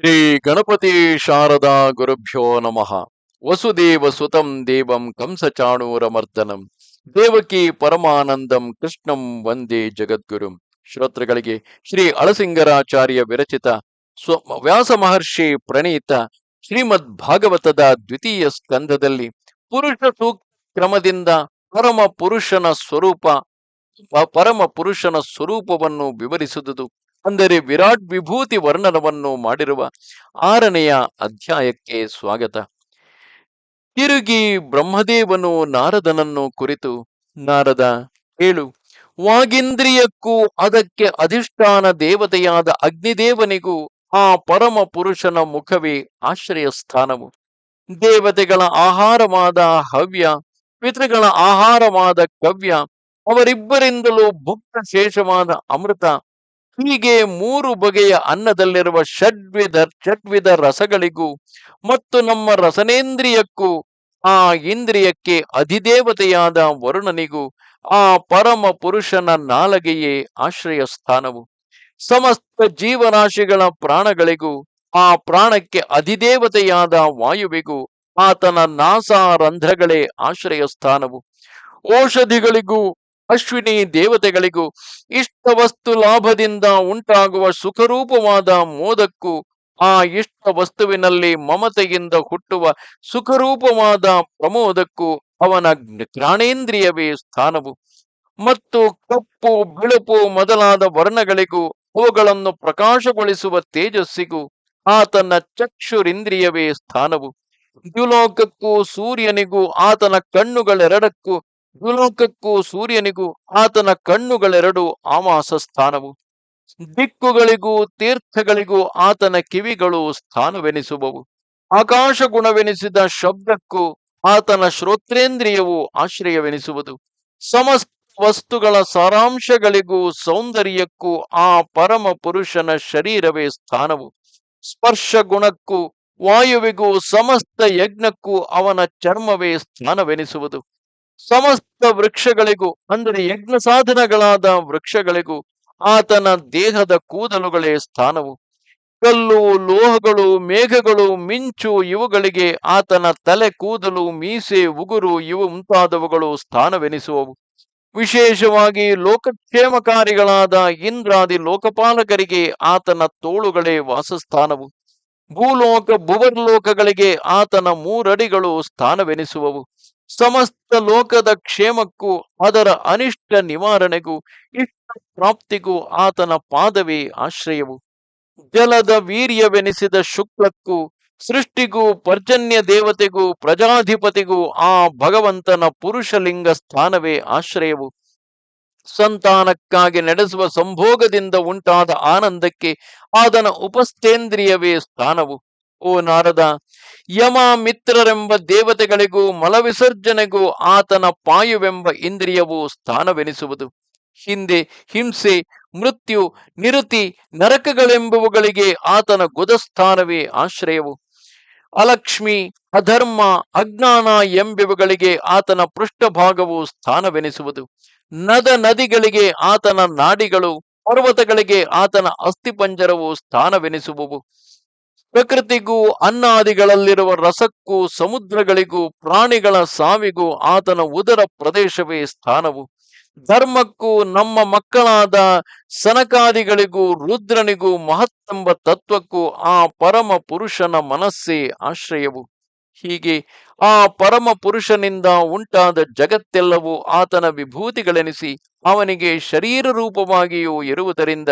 ಶ್ರೀ ಗಣಪತಿ ಶಾರದಾ ಗುರುಭ್ಯೋ ನಮಃ. ವಸುದೇವ ಸುತಂ ದೇವಂ ಕಂಸಚಾಣೂರಮರ್ದನಂ ದೇವಕಿ ಪರಮಾನಂದಂ ಕೃಷ್ಣಂ ವಂದೇ ಜಗದ್ಗುರುಂ. ಶ್ರೋತೃಗಳಿಗೆ ಶ್ರೀ ಅಳಸಿಂಗರಾಚಾರ್ಯ ವಿರಚಿತ ಸ್ವ ವ್ಯಾಸ ಮಹರ್ಷಿ ಪ್ರಣೀತ ಶ್ರೀಮದ್ ಭಾಗವತದ ದ್ವಿತೀಯ ಸ್ಕಂಧದಲ್ಲಿ ಪುರುಷ ಸೂಕ್ತ ಕ್ರಮದಿಂದ ಪರಮ ಪುರುಷನ ಸ್ವರೂಪ ಪರಮ ಪುರುಷನ ಸ್ವರೂಪವನ್ನು ವಿವರಿಸುವುದು ಅಂದರೆ ವಿರಾಟ್ ವಿಭೂತಿ ವರ್ಣನವನ್ನು ಮಾಡಿರುವ ಆರನೆಯ ಅಧ್ಯಾಯಕ್ಕೆ ಸ್ವಾಗತ. ತಿರುಗಿ ಬ್ರಹ್ಮದೇವನು ನಾರದನನ್ನು ಕುರಿತು, ನಾರದ, ಹೇಳು, ವಾಗಿಂದ್ರಿಯಕ್ಕೂ ಅದಕ್ಕೆ ಅಧಿಷ್ಠಾನ ದೇವತೆಯಾದ ಅಗ್ನಿದೇವನಿಗೂ ಆ ಪರಮ ಪುರುಷನ ಮುಖವೇ ಆಶ್ರಯ ಸ್ಥಾನವು ದೇವತೆಗಳ ಆಹಾರವಾದ ಹವ್ಯ, ಪಿತೃಗಳ ಆಹಾರವಾದ ಕವ್ಯ, ಅವರಿಬ್ಬರಿಂದಲೂ ಭುಕ್ತ ಶೇಷವಾದ ಅಮೃತ ಹೀಗೆ ಮೂರು ಬಗೆಯ ಅನ್ನದಲ್ಲಿರುವ ಷಡ್ವಿಧ ಷಡ್ವಿಧ ರಸಗಳಿಗೂ ಮತ್ತು ನಮ್ಮ ರಸನೇಂದ್ರಿಯಕ್ಕೂ, ಆ ಇಂದ್ರಿಯಕ್ಕೆ ಅಧಿದೇವತೆಯಾದ ವರುಣನಿಗೂ, ಆ ಪರಮ ಪುರುಷನ ನಾಲಗೆಯೇ ಆಶ್ರಯ ಸ್ಥಾನವು ಸಮಸ್ತ ಜೀವರಾಶಿಗಳ ಪ್ರಾಣಗಳಿಗೂ, ಆ ಪ್ರಾಣಕ್ಕೆ ಅಧಿದೇವತೆಯಾದ ವಾಯುವಿಗೂ, ಆತನ ನಾಸಾರಂಧ್ರಗಳೇ ಆಶ್ರಯ ಸ್ಥಾನವು ಔಷಧಿಗಳಿಗೂ ಅಶ್ವಿನಿ ದೇವತೆಗಳಿಗೂ ಇಷ್ಟ ವಸ್ತು ಲಾಭದಿಂದ ಉಂಟಾಗುವ ಸುಖರೂಪವಾದ ಮೋದಕ್ಕೂ ಆ ಇಷ್ಟ ವಸ್ತುವಿನಲ್ಲಿ ಮಮತೆಯಿಂದ ಹುಟ್ಟುವ ಸುಖರೂಪವಾದ ಪ್ರಮೋದಕ್ಕೂ ಅವನ ಘ್ರಾಣೇಂದ್ರಿಯವೇ ಸ್ಥಾನವು. ಮತ್ತು ಕಪ್ಪು, ಬಿಳುಪು ಮೊದಲಾದ ವರ್ಣಗಳಿಗೂ ಅವುಗಳನ್ನು ಪ್ರಕಾಶಗೊಳಿಸುವ ತೇಜಸ್ಸಿಗೂ ಆತನ ಚಕ್ಷುರಿಂದ್ರಿಯವೇ ಸ್ಥಾನವು. ದ್ಯುಲೋಕಕ್ಕೂ ಸೂರ್ಯನಿಗೂ ಆತನ ಕಣ್ಣುಗಳೆರಡಕ್ಕೂ ದ್ಯುಲೋಕಕ್ಕೂ ಸೂರ್ಯನಿಗೂ ಆತನ ಕಣ್ಣುಗಳೆರಡು ಆಮಾಸ ಸ್ಥಾನವು ದಿಕ್ಕುಗಳಿಗೂ ತೀರ್ಥಗಳಿಗೂ ಆತನ ಕಿವಿಗಳು ಸ್ಥಾನವೆನಿಸುವವು. ಆಕಾಶ ಗುಣವೆನಿಸಿದ ಶಬ್ದಕ್ಕೂ ಆತನ ಶ್ರೋತ್ರೇಂದ್ರಿಯವು ಆಶ್ರಯವೆನಿಸುವುದು. ಸಮಸ್ತ ವಸ್ತುಗಳ ಸಾರಾಂಶಗಳಿಗೂ ಸೌಂದರ್ಯಕ್ಕೂ ಆ ಪರಮ ಪುರುಷನ ಶರೀರವೇ ಸ್ಥಾನವು. ಸ್ಪರ್ಶ ಗುಣಕ್ಕೂ ವಾಯುವಿಗೂ ಸಮಸ್ತ ಯಜ್ಞಕ್ಕೂ ಅವನ ಚರ್ಮವೇ ಸ್ಥಾನವೆನಿಸುವುದು. ಸಮಸ್ತ ವೃಕ್ಷಗಳಿಗೂ, ಅಂದರೆ ಯಜ್ಞ ಸಾಧನಗಳಾದ ವೃಕ್ಷಗಳಿಗೂ ಆತನ ದೇಹದ ಕೂದಲುಗಳೇ ಸ್ಥಾನವು. ಕಲ್ಲು, ಲೋಹಗಳು, ಮೇಘಗಳು ಮಿಂಚು ಇವುಗಳಿಗೆ ಆತನ ತಲೆ ಕೂದಲು, ಮೀಸೆ, ಉಗುರು ಇವು ಮುಂತಾದವುಗಳು ಸ್ಥಾನವೆನಿಸುವವು. ವಿಶೇಷವಾಗಿ ಲೋಕಕ್ಷೇಮಕಾರಿಗಳಾದ ಇಂದ್ರಾದಿ ಲೋಕಪಾಲಕರಿಗೆ ಆತನ ತೋಳುಗಳೇ ವಾಸಸ್ಥಾನವು. ಭೂಲೋಕ, ಭುವರ್ಲೋಕಗಳಿಗೆ ಆತನ ಮೂರಡಿಗಳು ಸ್ಥಾನವೆನಿಸುವವು. ಸಮಸ್ತ ಲೋಕದ ಕ್ಷೇಮಕ್ಕೂ ಅದರ ಅನಿಷ್ಟ ನಿವಾರಣೆಗೂ, ಇಷ್ಟ ಪ್ರಾಪ್ತಿಗೂ ಆತನ ಪಾದವೇ ಆಶ್ರಯವು. ಜಲದ ವೀರ್ಯವೆನಿಸಿದ ಶುಕ್ಲಕ್ಕೂ, ಸೃಷ್ಟಿಗೂ, ಪರ್ಜನ್ಯ ದೇವತೆಗೂ, ಪ್ರಜಾಧಿಪತಿಗೂ ಆ ಭಗವಂತನ ಪುರುಷಲಿಂಗ ಸ್ಥಾನವೇ ಆಶ್ರಯವು. ಸಂತಾನಕ್ಕಾಗಿ ನಡೆಸುವ ಸಂಭೋಗದಿಂದ ಉಂಟಾದ ಆನಂದಕ್ಕೆ ಆತನ ಉಪಸ್ಥೇಂದ್ರಿಯವೇ ಸ್ಥಾನವು. ಓ ನಾರದ, ಯಮ ಮಿತ್ರರೆಂಬ ದೇವತೆಗಳಿಗೂ ಮಲವಿಸರ್ಜನೆಗೂ ಆತನ ಪಾಯುವೆಂಬ ಇಂದ್ರಿಯವು ಸ್ಥಾನವೆನಿಸುವುದು. ಹಿಂದೆ ಹಿಂಸೆ, ಮೃತ್ಯು, ನಿರುತಿ, ನರಕಗಳೆಂಬುವುಗಳಿಗೆ ಆತನ ಗುದಸ್ಥಾನವೇ ಆಶ್ರಯವು. ಅಲಕ್ಷ್ಮಿ, ಅಧರ್ಮ, ಅಜ್ಞಾನ ಎಂಬಿವುಗಳಿಗೆ ಆತನ ಪೃಷ್ಠಭಾಗವು ಸ್ಥಾನವೆನಿಸುವುದು. ನದ ನದಿಗಳಿಗೆ ಆತನ ನಾಡಿಗಳು, ಪರ್ವತಗಳಿಗೆ ಆತನ ಅಸ್ಥಿಪಂಜರವು ಸ್ಥಾನವೆನಿಸುವವು. ಪ್ರಕೃತಿಗೂ, ಅನ್ನಾದಿಗಳಲ್ಲಿರುವ ರಸಕ್ಕೂ, ಸಮುದ್ರಗಳಿಗೂ, ಪ್ರಾಣಿಗಳ ಸಾವಿಗೂ ಆತನ ಉದರ ಪ್ರದೇಶವೇ ಸ್ಥಾನವು. ಧರ್ಮಕ್ಕೂ, ನಮ್ಮ ಮಕ್ಕಳಾದ ಸನಕಾದಿಗಳಿಗೂ, ರುದ್ರನಿಗೂ ಮಹತ್ತೆಂಬ ತತ್ವಕ್ಕೂ ಆ ಪರಮ ಪುರುಷನ ಮನಸ್ಸೇ ಆಶ್ರಯವು. ಹೀಗೆ ಆ ಪರಮ ಪುರುಷನಿಂದ ಉಂಟಾದ ಜಗತ್ತೆಲ್ಲವೂ ಆತನ ವಿಭೂತಿಗಳೆನಿಸಿ ಅವನಿಗೆ ಶರೀರ ರೂಪವಾಗಿಯೂ ಇರುವುದರಿಂದ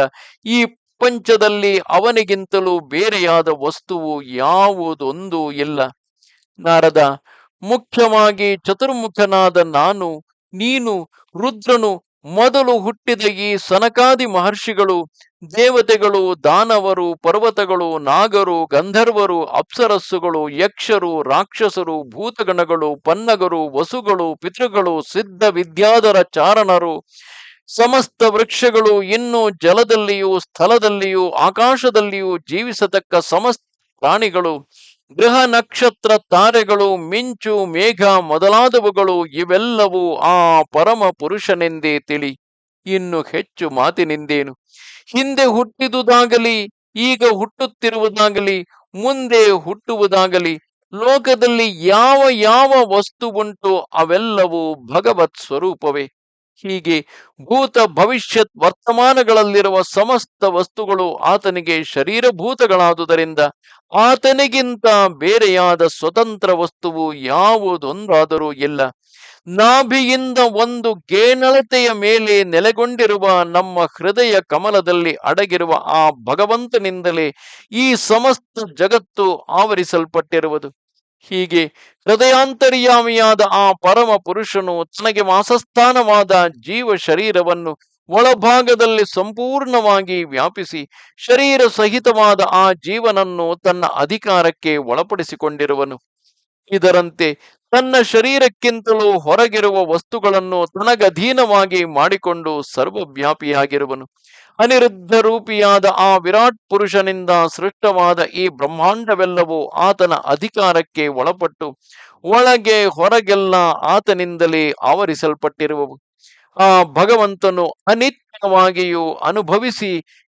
ಈ ಪ್ರಪಂಚದಲ್ಲಿ ಅವನಿಗಿಂತಲೂ ಬೇರೆಯಾದ ವಸ್ತುವು ಯಾವುದೊಂದು ಇಲ್ಲ. ನಾರದ, ಮುಖ್ಯವಾಗಿ ಚತುರ್ಮುಖನಾದ ನಾನು, ನೀನು, ರುದ್ರನು, ಮೊದಲು ಹುಟ್ಟಿದ ಈ ಸನಕಾದಿ ಮಹರ್ಷಿಗಳು, ದೇವತೆಗಳು, ದಾನವರು, ಪರ್ವತಗಳು, ನಾಗರು, ಗಂಧರ್ವರು, ಅಪ್ಸರಸ್ಸುಗಳು, ಯಕ್ಷರು, ರಾಕ್ಷಸರು, ಭೂತಗಣಗಳು, ಪನ್ನಗರು, ವಸುಗಳು, ಪಿತೃಗಳು, ಸಿದ್ಧ ವಿದ್ಯಾಧರ ಚಾರಣರು ಸಮಸ್ತ ವೃಕ್ಷಗಳು ಇನ್ನು ಜಲದಲ್ಲಿಯೂ, ಸ್ಥಳದಲ್ಲಿಯೂ, ಆಕಾಶದಲ್ಲಿಯೂ ಜೀವಿಸತಕ್ಕ ಸಮಸ್ತ ಪ್ರಾಣಿಗಳು, ಗೃಹ ನಕ್ಷತ್ರ ತಾರೆಗಳು, ಮಿಂಚು, ಮೇಘ ಮೊದಲಾದವುಗಳು ಇವೆಲ್ಲವೂ ಆ ಪರಮ ಪುರುಷನೆಂದೇ ತಿಳಿ ಇನ್ನು ಹೆಚ್ಚು ಮಾತಿನಿಂದೇನು. ಹಿಂದೆ ಹುಟ್ಟಿದುದಾಗಲಿ, ಈಗ ಹುಟ್ಟುತ್ತಿರುವುದಾಗಲಿ, ಮುಂದೆ ಹುಟ್ಟುವುದಾಗಲಿ, ಲೋಕದಲ್ಲಿ ಯಾವ ಯಾವ ವಸ್ತು ಅವೆಲ್ಲವೂ ಭಗವತ್ ಸ್ವರೂಪವೇ. ಹೀಗೆ ಭೂತ ಭವಿಷ್ಯತ್ ವರ್ತಮಾನಗಳಲ್ಲಿರುವ ಸಮಸ್ತ ವಸ್ತುಗಳು ಆತನಿಗೆ ಶರೀರಭೂತಗಳಾದುದರಿಂದ ಆತನಿಗಿಂತ ಬೇರೆಯಾದ ಸ್ವತಂತ್ರ ವಸ್ತುವು ಯಾವುದೊಂದಾದರೂ ಇಲ್ಲ. ನಾಭಿಯಿಂದ ಒಂದು ಗೇನಳತೆಯ ಮೇಲೆ ನೆಲೆಗೊಂಡಿರುವ ನಮ್ಮ ಹೃದಯ ಕಮಲದಲ್ಲಿ ಅಡಗಿರುವ ಆ ಭಗವಂತನಿಂದಲೇ ಈ ಸಮಸ್ತ ಜಗತ್ತು ಆವರಿಸಲ್ಪಟ್ಟಿರುವುದು. ಹೀಗೆ ಹೃದಯಾಂತರ್ಯಾಮಿಯಾದ ಆ ಪರಮ ಪುರುಷನು ತನಗೆ ವಾಸಸ್ಥಾನವಾದ ಜೀವ ಶರೀರವನ್ನು ಒಳಭಾಗದಲ್ಲಿ ಸಂಪೂರ್ಣವಾಗಿ ವ್ಯಾಪಿಸಿ ಶರೀರ ಸಹಿತವಾದ ಆ ಜೀವನನ್ನು ತನ್ನ ಅಧಿಕಾರಕ್ಕೆ ಒಳಪಡಿಸಿಕೊಂಡಿರುವನು. ಇದರಂತೆ ತನ್ನ ಶರೀರಕ್ಕಿಂತಲೂ ಹೊರಗಿರುವ ವಸ್ತುಗಳನ್ನು ತನಗಧೀನವಾಗಿ ಮಾಡಿಕೊಂಡು ಸರ್ವವ್ಯಾಪಿಯಾಗಿರುವನು. ಅನಿರುದ್ಧ ರೂಪಿಯಾದ ಆ ವಿರಾಟ್ ಪುರುಷನಿಂದ ಸೃಷ್ಟವಾದ ಈ ಬ್ರಹ್ಮಾಂಡವೆಲ್ಲವೂ ಆತನ ಅಧಿಕಾರಕ್ಕೆ ಒಳಪಟ್ಟು ಒಳಗೆ ಹೊರಗೆಲ್ಲ ಆತನಿಂದಲೇ ಆವರಿಸಲ್ಪಟ್ಟಿರುವವು. ಆ ಭಗವಂತನು ಅನಿತ್ಯವಾಗಿಯೂ ಅನುಭವಿಸಿ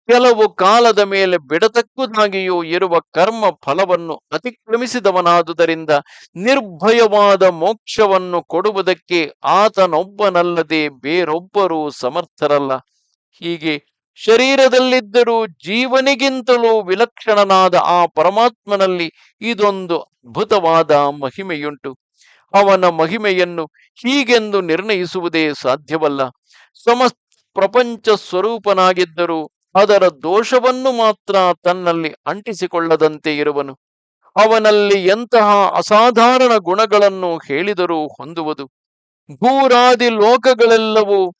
ಕೆಲವು ಕಾಲದ ಮೇಲೆ ಬಿಡತಕ್ಕುದಾಗಿಯೂ ಇರುವ ಕರ್ಮ ಫಲವನ್ನು ಅತಿಕ್ರಮಿಸಿದವನಾದುದರಿಂದ ನಿರ್ಭಯವಾದ ಮೋಕ್ಷವನ್ನು ಕೊಡುವುದಕ್ಕೆ ಆತನೊಬ್ಬನಲ್ಲದೆ ಬೇರೊಬ್ಬರೂ ಸಮರ್ಥರಲ್ಲ. ಹೀಗೆ ಶರೀರದಲ್ಲಿದ್ದರೂ ಜೀವನಿಗಿಂತಲೂ ವಿಲಕ್ಷಣನಾದ ಆ ಪರಮಾತ್ಮನಲ್ಲಿ ಇದೊಂದು ಅದ್ಭುತವಾದ ಮಹಿಮೆಯುಂಟು. ಅವನ ಮಹಿಮೆಯನ್ನು ಹೀಗೆಂದು ನಿರ್ಣಯಿಸುವುದೇ ಸಾಧ್ಯವಲ್ಲ. ಸಮಸ್ತ ಪ್ರಪಂಚ ಸ್ವರೂಪನಾಗಿದ್ದರೂ ಅದರ ದೋಷವನ್ನು ಮಾತ್ರ ತನ್ನಲ್ಲಿ ಅಂಟಿಸಿಕೊಳ್ಳದಂತೆ ಇರುವನು. ಅವನಲ್ಲಿ ಎಂತಹ ಅಸಾಧಾರಣ ಗುಣಗಳನ್ನು ಹೇಳಿದರೂ ಹೊಂದುವುದು. ಭೂರಾದಿ ಲೋಕಗಳೆಲ್ಲವೂ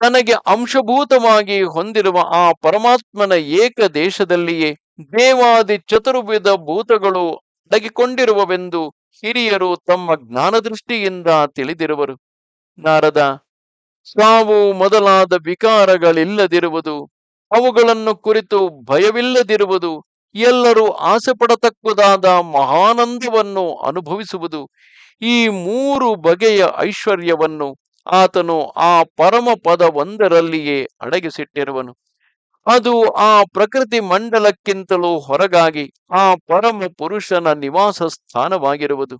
ತನಗೆ ಅಂಶಭೂತವಾಗಿ ಹೊಂದಿರುವ ಆ ಪರಮಾತ್ಮನ ಏಕ ದೇಶದಲ್ಲಿಯೇ ದೇವಾದಿ ಚತುರ್ವಿಧ ಭೂತಗಳು ಅಡಗಿಕೊಂಡಿರುವವೆಂದು ಹಿರಿಯರು ತಮ್ಮ ಜ್ಞಾನದೃಷ್ಟಿಯಿಂದ ತಿಳಿದಿರುವರು. ನಾರದ, ಸಾವು ಮೊದಲಾದ ವಿಕಾರಗಳಿಲ್ಲದಿರುವುದು, ಅವುಗಳನ್ನು ಕುರಿತು ಭಯವಿಲ್ಲದಿರುವುದು, ಎಲ್ಲರೂ ಆಸೆ ಪಡತಕ್ಕದಾದ ಮಹಾನಂದವನ್ನು ಅನುಭವಿಸುವುದು, ಈ ಮೂರು ಬಗೆಯ ಐಶ್ವರ್ಯವನ್ನು ಆತನು ಆ ಪರಮ ಪದ ಒಂದರಲ್ಲಿಯೇ ಅಡಗಿಸಿಟ್ಟಿರುವನು. ಅದು ಆ ಪ್ರಕೃತಿ ಮಂಡಲಕ್ಕಿಂತಲೂ ಹೊರಗಾಗಿ ಆ ಪರಮ ಪುರುಷನ ನಿವಾಸ ಸ್ಥಾನವಾಗಿರುವುದು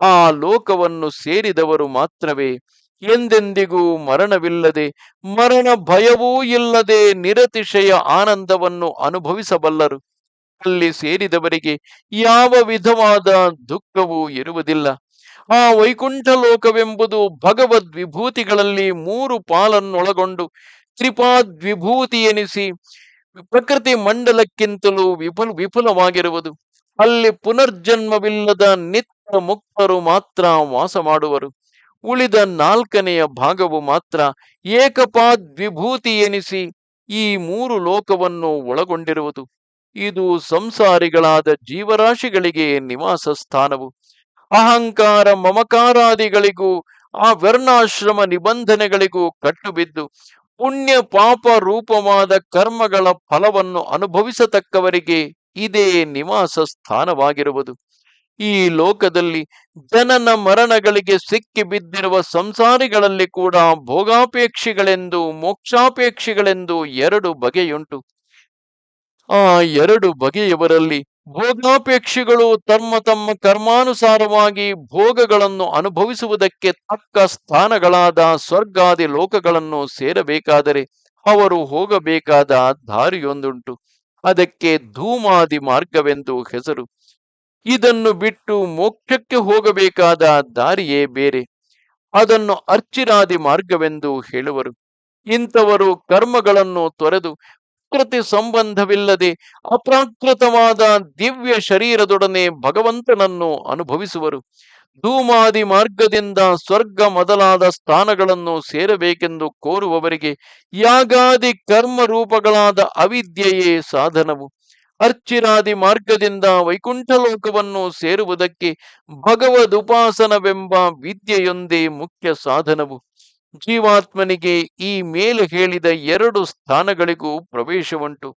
ಆ ಲೋಕವನ್ನು ಸೇರಿದವರು ಮಾತ್ರವೇ, ಎಂದೆಂದಿಗೂ ಮರಣವಿಲ್ಲದೆ ಮರಣ ಭಯವೂ ಇಲ್ಲದೆ ನಿರತಿಶಯ ಆನಂದವನ್ನು ಅನುಭವಿಸಬಲ್ಲರು. ಅಲ್ಲಿ ಸೇರಿದವರಿಗೆ ಯಾವ ವಿಧವಾದ ದುಃಖವೂ ಇರುವುದಿಲ್ಲ. ಆ ವೈಕುಂಠ ಲೋಕವೆಂಬುದು ಭಗವದ್ ವಿಭೂತಿಗಳಲ್ಲಿ ಮೂರು ಪಾಲನ್ನೊಳಗೊಂಡು ತ್ರಿಪಾದ್ವಿಭೂತಿ ಎನಿಸಿ ಪ್ರಕೃತಿ ಮಂಡಲಕ್ಕಿಂತಲೂ ವಿಪುಲ ವಿಪುಲವಾಗಿರುವುದು ಅಲ್ಲಿ ಪುನರ್ಜನ್ಮವಿಲ್ಲದ ನಿತ್ಯ ಮುಕ್ತರು ಮಾತ್ರ ವಾಸ ಮಾಡುವರು. ಉಳಿದ ನಾಲ್ಕನೆಯ ಭಾಗವು ಮಾತ್ರ ಏಕಪಾದ್ವಿಭೂತಿ ಎನಿಸಿ ಈ ಮೂರು ಲೋಕವನ್ನು ಒಳಗೊಂಡಿರುವುದು. ಇದು ಸಂಸಾರಿಗಳಾದ ಜೀವರಾಶಿಗಳಿಗೆ ನಿವಾಸ ಸ್ಥಾನವು ಅಹಂಕಾರ ಮಮಕಾರಾದಿಗಳಿಗೂ ಆ ವರ್ಣಾಶ್ರಮ ನಿಬಂಧನೆಗಳಿಗೂ ಕಟ್ಟುಬಿದ್ದು ಪುಣ್ಯ ಪಾಪ ರೂಪವಾದ ಕರ್ಮಗಳ ಫಲವನ್ನು ಅನುಭವಿಸತಕ್ಕವರಿಗೆ ಇದೇ ನಿವಾಸ ಸ್ಥಾನವಾಗಿರುವುದು. ಈ ಲೋಕದಲ್ಲಿ ಜನನ ಮರಣಗಳಿಗೆ ಸಿಕ್ಕಿ ಬಿದ್ದಿರುವ ಸಂಸಾರಿಗಳಲ್ಲಿ ಕೂಡ ಭೋಗಾಪೇಕ್ಷಿಗಳೆಂದು, ಮೋಕ್ಷಾಪೇಕ್ಷಿಗಳೆಂದು ಎರಡು ಬಗೆಯುಂಟು. ಆ ಎರಡು ಬಗೆಯವರಲ್ಲಿ ಭೋಗಾಪೇಕ್ಷಿಗಳು ತಮ್ಮ ತಮ್ಮ ಕರ್ಮಾನುಸಾರವಾಗಿ ಭೋಗಗಳನ್ನು ಅನುಭವಿಸುವುದಕ್ಕೆ ತಕ್ಕ ಸ್ಥಾನಗಳಾದ ಸ್ವರ್ಗಾದಿ ಲೋಕಗಳನ್ನು ಸೇರಬೇಕಾದರೆ ಅವರು ಹೋಗಬೇಕಾದ ದಾರಿಯೊಂದುಂಟು. ಅದಕ್ಕೆ ಧೂಮಾದಿ ಮಾರ್ಗವೆಂದು ಹೆಸರು. ಇದನ್ನು ಬಿಟ್ಟು ಮೋಕ್ಷಕ್ಕೆ ಹೋಗಬೇಕಾದ ದಾರಿಯೇ ಬೇರೆ. ಅದನ್ನು ಅರ್ಚಿರಾದಿ ಮಾರ್ಗವೆಂದು ಹೇಳುವರು. ಇಂಥವರು ಕರ್ಮಗಳನ್ನು ತೊರೆದು ಪ್ರಕೃತಿ ಸಂಬಂಧವಿಲ್ಲದೆ ಅಪ್ರಾಕೃತವಾದ ದಿವ್ಯ ಶರೀರದೊಡನೆ ಭಗವಂತನನ್ನು ಅನುಭವಿಸುವರು. ಧೂಮಾದಿ ಮಾರ್ಗದಿಂದ ಸ್ವರ್ಗ ಮೊದಲಾದ ಸ್ಥಾನಗಳನ್ನು ಸೇರಬೇಕೆಂದು ಕೋರುವವರಿಗೆ ಯಾಗಾದಿ ಕರ್ಮ ರೂಪಗಳಾದ ಅವಿದ್ಯೆಯೇ ಸಾಧನವು. ಅರ್ಚಿರಾದಿ ಮಾರ್ಗದಿಂದ ವೈಕುಂಠ ಲೋಕವನ್ನು ಸೇರುವುದಕ್ಕೆ ಭಗವದುಪಾಸನವೆಂಬ ವಿದ್ಯೆಯೊಂದೇ ಮುಖ್ಯ ಸಾಧನವು. ಜೀವಾತ್ಮನಿಗೆ ಈ ಮೇಲೆ ಹೇಳಿದ ಎರಡು ಸ್ಥಾನಗಳಿಗೂ ಪ್ರವೇಶವುಂಟು.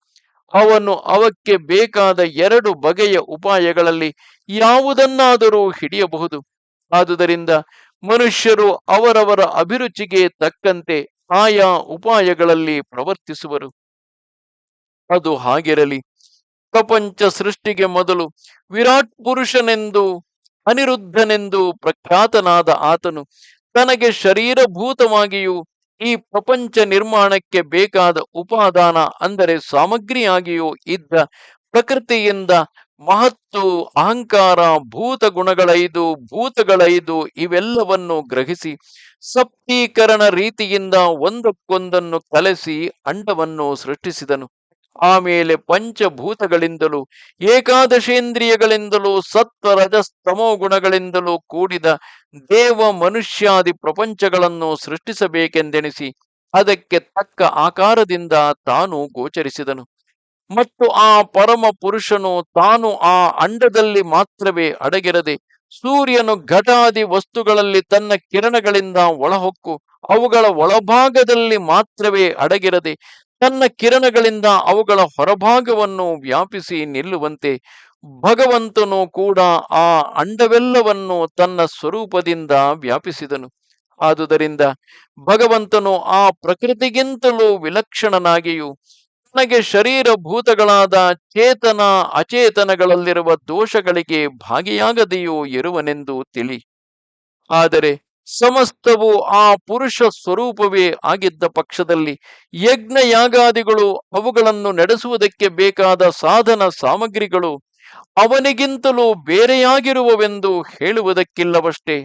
ಅವನು ಅವಕ್ಕೆ ಬೇಕಾದ ಎರಡು ಬಗೆಯ ಉಪಾಯಗಳಲ್ಲಿ ಯಾವುದನ್ನಾದರೂ ಹಿಡಿಯಬಹುದು. ಆದುದರಿಂದ ಮನುಷ್ಯರು ಅವರವರ ಅಭಿರುಚಿಗೆ ತಕ್ಕಂತೆ ಆಯಾ ಉಪಾಯಗಳಲ್ಲಿ ಪ್ರವರ್ತಿಸುವರು. ಅದು ಹಾಗಿರಲಿ. ಪ್ರಪಂಚ ಸೃಷ್ಟಿಗೆ ಮೊದಲು ವಿರಾಟ್ ಪುರುಷನೆಂದು ಅನಿರುದ್ಧನೆಂದು ಪ್ರಖ್ಯಾತನಾದ ಆತನು ತನಗೆ ಶರೀರಭೂತವಾಗಿಯೂ ಈ ಪ್ರಪಂಚ ನಿರ್ಮಾಣಕ್ಕೆ ಬೇಕಾದ ಉಪಾದಾನ ಅಂದರೆ ಸಾಮಗ್ರಿಯಾಗಿಯೂ ಇದ್ದ ಪ್ರಕೃತಿಯಿಂದ ಮಹತ್ತು, ಅಹಂಕಾರ, ಭೂತ ಗುಣಗಳೈದು, ಭೂತಗಳೈದು ಇವೆಲ್ಲವನ್ನು ಗ್ರಹಿಸಿ ಸಪ್ತೀಕರಣ ರೀತಿಯಿಂದ ಒಂದಕ್ಕೊಂದನ್ನು ಕಲೆಸಿ ಅಂಡವನ್ನು ಸೃಷ್ಟಿಸಿದನು. ಆಮೇಲೆ ಪಂಚಭೂತಗಳಿಂದಲೂ, ಏಕಾದಶೇಂದ್ರಿಯಗಳಿಂದಲೂ ಸತ್ವ ರಜಸ್ತಮೋ ಗುಣಗಳಿಂದಲೂ ಕೂಡಿದ ದೇವ ಮನುಷ್ಯಾದಿ ಪ್ರಪಂಚಗಳನ್ನು ಸೃಷ್ಟಿಸಬೇಕೆಂದೆಣಿಸಿ ಅದಕ್ಕೆ ತಕ್ಕ ಆಕಾರದಿಂದ ತಾನು ಗೋಚರಿಸಿದನು. ಮತ್ತು ಆ ಪರಮ ಪುರುಷನು ತಾನು ಆ ಅಂಡದಲ್ಲಿ ಮಾತ್ರವೇ ಅಡಗಿರದೆ ಸೂರ್ಯನು ಘಟಾದಿ ವಸ್ತುಗಳಲ್ಲಿ ತನ್ನ ಕಿರಣಗಳಿಂದ ಒಳಹೊಕ್ಕು, ಅವುಗಳ ಒಳಭಾಗದಲ್ಲಿ ಮಾತ್ರವೇ ಅಡಗಿರದೆ ತನ್ನ ಕಿರಣಗಳಿಂದ ಅವುಗಳ ಹೊರಭಾಗವನ್ನು ವ್ಯಾಪಿಸಿ ನಿಲ್ಲುವಂತೆ ಭಗವಂತನು ಕೂಡ ಆ ಅಂಡವೆಲ್ಲವನ್ನು ತನ್ನ ಸ್ವರೂಪದಿಂದ ವ್ಯಾಪಿಸಿದನು. ಆದುದರಿಂದ ಭಗವಂತನು ಆ ಪ್ರಕೃತಿಗಿಂತಲೂ ವಿಲಕ್ಷಣನಾಗಿಯೂ ತನಗೆ ಶರೀರಭೂತಗಳಾದ ಚೇತನ, ಅಚೇತನಗಳಲ್ಲಿರುವ ದೋಷಗಳಿಗೆ ಭಾಗಿಯಾಗದೆಯೂ ಇರುವನೆಂದು ತಿಳಿ. ಆದರೆ ಸಮಸ್ತವು ಆ ಪುರುಷ ಸ್ವರೂಪವೇ ಆಗಿದ್ದ ಪಕ್ಷದಲ್ಲಿ ಯಜ್ಞ ಯಾಗಾದಿಗಳು ಅವುಗಳನ್ನು ನಡೆಸುವುದಕ್ಕೆ ಬೇಕಾದ ಸಾಧನ ಸಾಮಗ್ರಿಗಳು ಅವನಿಗಿಂತಲೂ ಬೇರೆಯಾಗಿರುವವೆಂದು ಹೇಳುವುದಕ್ಕಿಲ್ಲವಷ್ಟೇ.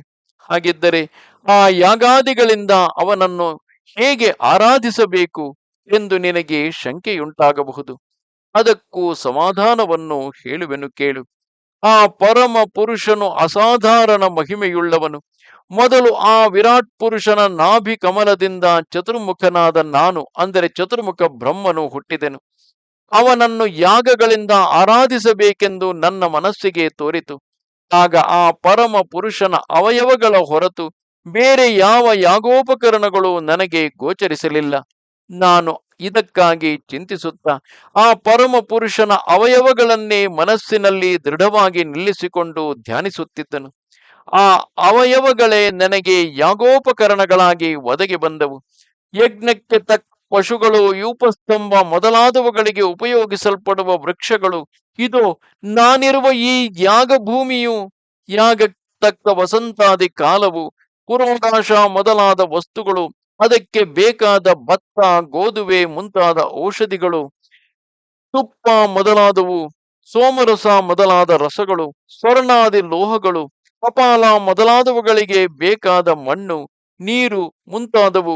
ಹಾಗಿದ್ದರೆ ಆ ಯಾಗಾದಿಗಳಿಂದ ಅವನನ್ನು ಹೇಗೆ ಆರಾಧಿಸಬೇಕು ಎಂದು ನಿನಗೆ ಶಂಕೆಯುಂಟಾಗಬಹುದು. ಅದಕ್ಕೂ ಸಮಾಧಾನವನ್ನು ಹೇಳುವೆನು ಕೇಳು. ಆ ಪರಮ ಪುರುಷನು ಅಸಾಧಾರಣ ಮಹಿಮೆಯುಳ್ಳವನು. ಮೊದಲು ಆ ವಿರಾಟ್ ಪುರುಷನ ನಾಭಿ ಕಮಲದಿಂದ ಚತುರ್ಮುಖನಾದ ನಾನು, ಅಂದರೆ ಚತುರ್ಮುಖ ಬ್ರಹ್ಮನು ಹುಟ್ಟಿದೆನು. ಅವನನ್ನು ಯಾಗಗಳಿಂದ ಆರಾಧಿಸಬೇಕೆಂದು ನನ್ನ ಮನಸ್ಸಿಗೆ ತೋರಿತು. ಆಗ ಆ ಪರಮ ಪುರುಷನ ಅವಯವಗಳ ಹೊರತು ಬೇರೆ ಯಾವ ಯಾಗೋಪಕರಣಗಳು ನನಗೆ ಗೋಚರಿಸಲಿಲ್ಲ. ನಾನು ಇದಕ್ಕಾಗಿ ಚಿಂತಿಸುತ್ತಾ, ಆ ಪರಮ ಪುರುಷನ ಅವಯವಗಳನ್ನೇ ಮನಸ್ಸಿನಲ್ಲಿ ದೃಢವಾಗಿ ನಿಲ್ಲಿಸಿಕೊಂಡು ಧ್ಯಾನಿಸುತ್ತಿದ್ದನು. ಆ ಅವಯವಗಳೇ ನನಗೆ ಯಾಗೋಪಕರಣಗಳಾಗಿ ಒದಗಿ ಬಂದವು. ಯಜ್ಞಕ್ಕೆ ತಕ್ಕ ಪಶುಗಳು, ಯೂಪಸ್ತಂಭ ಮೊದಲಾದವುಗಳಿಗೆ ಉಪಯೋಗಿಸಲ್ಪಡುವ ವೃಕ್ಷಗಳು. ಇದು, ನಾನಿರುವ ಈ ಯಾಗ ಭೂಮಿಯು ಯಾಗ ತಕ್ಕ ವಸಂತಾದಿ ಕಾಲವು ಪುರೋಕಾಶ ಮೊದಲಾದ ವಸ್ತುಗಳು, ಅದಕ್ಕೆ ಬೇಕಾದ ಭತ್ತ ಗೋಧುವೆ ಮುಂತಾದ ಔಷಧಿಗಳು. ತುಪ್ಪ ಮೊದಲಾದವು, ಸೋಮರಸ ಮೊದಲಾದ ರಸಗಳು, ಸ್ವರ್ಣಾದಿ ಲೋಹಗಳು ಕಪಾಲ ಮೊದಲಾದವುಗಳಿಗೆ ಬೇಕಾದ ಮಣ್ಣು, ನೀರು ಮುಂತಾದವು.